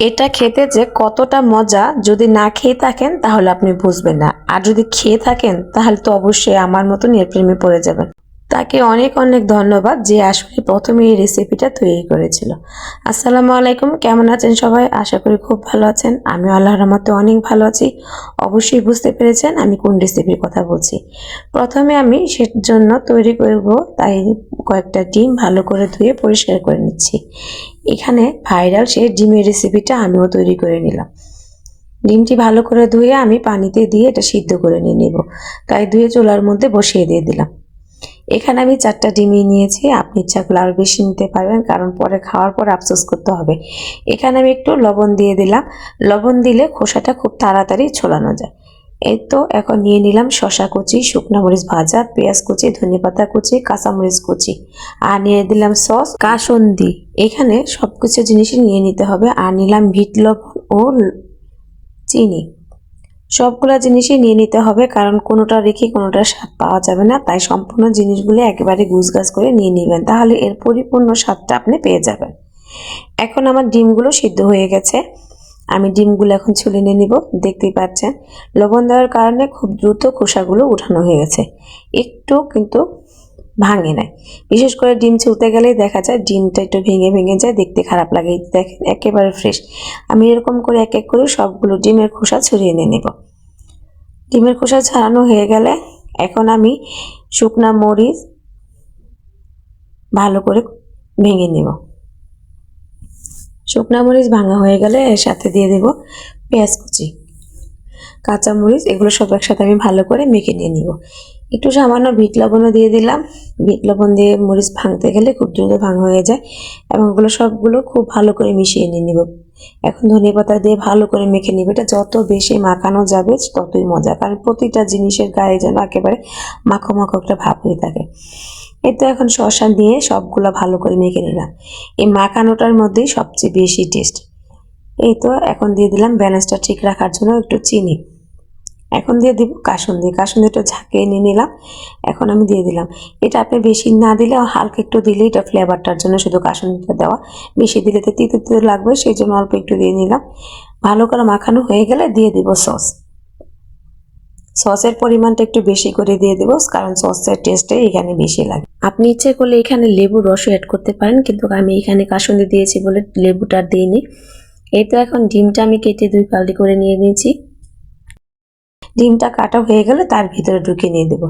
এটা খেতে যে কতটা মজা, যদি না খেয়ে থাকেন তাহলে আপনি বুঝবেন না। আর যদি খেয়ে থাকেন তাহলে তো অবশ্যই আমার মতন এর প্রেমে পড়ে যাবেন। তাকে অনেক অনেক ধন্যবাদ যে আসলে প্রথমে এই রেসিপিটা তৈরি করেছিল। আসসালামু আলাইকুম, কেমন আছেন সবাই? আশা করি খুব ভালো আছেন। আমি আল্লাহর রহমতে অনেক ভালো আছি। অবশ্যই বুঝতে পেরেছেন আমি কোন রেসিপির কথা বলছি। প্রথমে আমি সের জন্য তৈরি করব, তাই কয়েকটা ডিম ভালো করে ধুয়ে পরিষ্কার করে নিচ্ছি। এখানে ভাইরাল সেই ডিমের রেসিপিটা আমিও তৈরি করে নিলাম। ডিমটি ভালো করে ধুয়ে আমি পানিতে দিয়ে এটা সিদ্ধ করে নিয়ে নেব। তাই ধুয়ে চুলার মধ্যে বসিয়ে দিয়ে দিলাম। এখানে আমি চারটা ডিমই নিয়েছি। আপনি ইচ্ছা করলে আরও বেশি নিতে পারবেন, কারণ পরে খাওয়ার পর আফসোস করতে হবে। এখানে আমি একটু লবণ দিয়ে দিলাম। লবণ দিলে খোসাটা খুব তাড়াতাড়ি ছোলানো যায়। এই তো এখন নিয়ে নিলাম শশা কুচি, শুকনো মরিচ ভাজা, পেঁয়াজ কুচি ধনেপাতা কুচি কাঁচামরিচ কুচি। আর নিয়ে দিলাম সস, কাসন্দি। এখানে সব কিছু জিনিসই নিয়ে নিতে হবে। আর নিলাম ভিট লবণ ও চিনি। সবগুলো জিনিসই নিয়ে নিতে হবে, কারণ কোনোটা রেখে কোনোটার স্বাদ পাওয়া যাবে না। তাই সম্পূর্ণ জিনিসগুলো একেবারে গুছগাছ করে নিয়ে নেবেন, তাহলে এর পরিপূর্ণ স্বাদটা আপনি পেয়ে যাবেন। এখন আমার ডিমগুলো সিদ্ধ হয়ে গেছে। আমি ডিমগুলো এখন ছুলে নিয়ে নিব, দেখতেই পাচ্ছেন। লবণ দেওয়ার কারণে খুব দ্রুত খোসাগুলো উঠানো হয়ে গেছে। একটু কিন্তু ভাঙে নাই। বিশেষ করে ডিম ছুলতে গেলেই দেখা যায় ডিমটা একটু ভেঙে ভেঙে যায়, দেখতে খারাপ লাগে, দেখেন একেবারে ফ্রেশ আমি এরকম করে এক এক করে সবগুলো ডিমের খোসা ছড়িয়ে নিয়ে নেব। ডিমের খোসা ছাড়ানো হয়ে গেলে এখন আমি শুকনা মরিচ ভালো করে ভেঙে নেব। শুকনা মরিচ ভাঙা হয়ে গেলে এর সাথে দিয়ে দেব পেঁয়াজ কুচি। কাঁচা মরিচ, এগুলো সব একসাথে আমি ভালো করে মেখে নিয়ে নিব। একটু সামান্য বিট লবণও দিয়ে দিলাম। বিট লবণ দিয়ে মরিচ ভাঙতে গেলে খুব দ্রুত ভাঙা হয়ে যায় এবং ওগুলো সবগুলো খুব ভালো করে মিশিয়ে নিয়ে নিব। এখন ধনে পাতা দিয়ে ভালো করে মেখে নিব। এটা যত বেশি মাখানো যাবে ততই মজা, কারণ প্রতিটা জিনিসের গায়ে যেন একেবারে মাখো মাখো একটা ভাব হয়ে থাকে। এই তো এখন শসা দিয়ে সবগুলো ভালো করে মেখে নিলাম। এই মাখানোটার মধ্যেই সবচেয়ে বেশি টেস্ট এই তো এখন দিয়ে দিলাম ব্যালেন্সটা ঠিক রাখার জন্য একটু চিনি। এখন দিয়ে দিব কাসুন্দি কাসুন্দি একটু ঝাঁকিয়ে নিয়ে নিলাম। এখন আমি দিয়ে দিলাম। এটা আপনি বেশি না দিলে হালকা একটু দিলে এটা ফ্লেভারটার জন্য শুধু কাসুন্দিটা দেওয়া। বেশি দিলে তো তিতে তিতে লাগবে, সেই জন্য অল্প একটু দিয়ে নিলাম। ভালো করে মাখানো হয়ে গেলে দিয়ে দিব সস। সসের পরিমাণটা একটু বেশি করে দিয়ে দেবো, কারণ সসের টেস্টে এখানে বেশি লাগে। আপনি ইচ্ছে করলে এখানে লেবুর রসও অ্যাড করতে পারেন, কিন্তু আমি এখানে কাসুন্দি দিয়েছি বলে লেবুটা দিইনি। এই তো এখন ডিমটা আমি কেটে দুই পাল্টি করে নিয়ে নিয়েছি। ডিমটা কাটা হয়ে গেলে তার ভিতরে ঢুকিয়ে নিয়ে দেবো।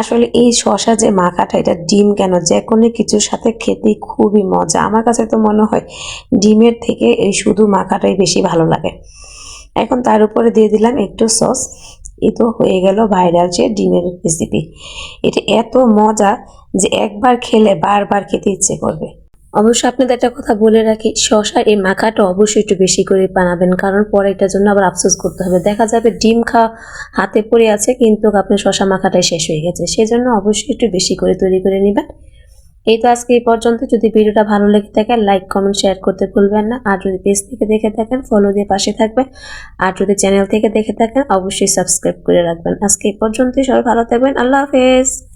আসলে এই শশা যে মাখাটা, এটা ডিম কেন? যে কোনো কিছুর সাথে খেতে খুবই মজা। আমার কাছে তো মনে হয় ডিমের থেকে এই শুধু মাখাটাই বেশি ভালো লাগে। এখন তার উপরে দিয়ে দিলাম একটু সস। এ তো হয়ে গেল ভাইরাল যে ডিমের রেসিপি এটা এত মজা যে একবার খেলে বারবার খেতে ইচ্ছে করবে। অবশ্য আপনাদের একটা কথা বলে রাখি শশা এই মাখাটা অবশ্যই একটু বেশি করে বানাবেন, কারণ পরে এটার জন্য আবার আফসোস করতে হবে। দেখা যাবে ডিম খাওয়া হাতে পড়ে আছে, কিন্তু আপনার শশা মাখাটাই শেষ হয়ে গেছে। সেজন্য অবশ্যই একটু বেশি করে তৈরি করে নেবেন। এই তো আজকে এই পর্যন্ত। যদি ভিডিওটা ভালো লেগে থাকে, লাইক, কমেন্ট, শেয়ার করতে ভুলবেন না। আর যদি পেজ থেকে দেখে থাকেন ফলো দিয়ে পাশে থাকবেন। আর যদি চ্যানেল থেকে দেখে থাকেন, অবশ্যই সাবস্ক্রাইব করে রাখবেন। আজকে এই পর্যন্তই। সবাই ভালো থাকবেন। আল্লাহ হাফেজ।